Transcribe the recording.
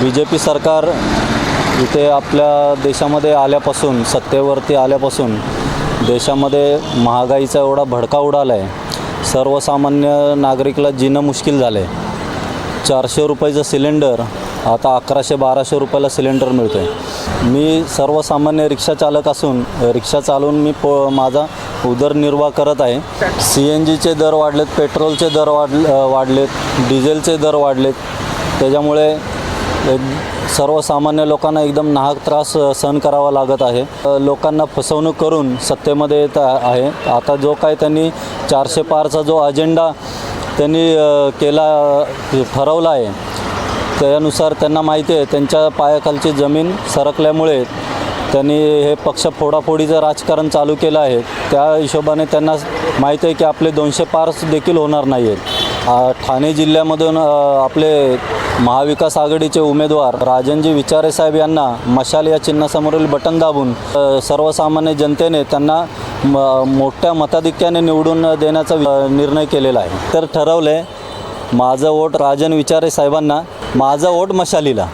B J P सरकार इथे आपल्या देशामध्ये आल्यापासून सत्तेवरती आल्यापासून देशामध्ये महागाईचा एवढा भडका उडाला आहे सर्वसामान्य नागरिकला जिणं मुश्किल झालं आहे चारशे रुपयाचं सिलेंडर आता अकराशे बाराशे रुपयाला सिलेंडर मिळतो आहे मी सर्वसामान्य रिक्षाचालक असून रिक्षा चालवून मी प माझा उदरनिर्वाह करत आहे. सी एन जीचे दर वाढलेत पेट्रोलचे दर वाढ वाढलेत डिझेलचे दर वाढलेत. त्याच्यामुळे सर्वसामान्य लोकांना एकदम नाहक त्रास सहन करावा लागत आहे. लोकांना फसवणूक करून सत्तेमध्ये येत आहे. आता जो काय त्यांनी चारशे पारचा जो अजेंडा त्यांनी केला ठरवला आहे त्यानुसार त्यांना माहिती आहे त्यांच्या पायाखालची जमीन सरकल्यामुळे त्यांनी हे पक्ष फोडाफोडीचं राजकारण चालू केलं आहे. त्या हिशोबाने त्यांना माहिती आहे की आपले दोनशे पार्स देखील होणार नाही आहेत ठाणे जिल्ह्यामधून आपले महाविकास आघाडीचे उमेदवार राजनजी विचारे साहेब यांना मशाल या चिन्हासमोरील बटन दाबून सर्वसामान्य जनतेने त्यांना म मोठ्या मताधिक्याने निवडून देण्याचा निर्णय केलेला आहे. तर ठरवलं आहे माझं वोट राजन विचारे साहेबांना माझं वोट मशालीला.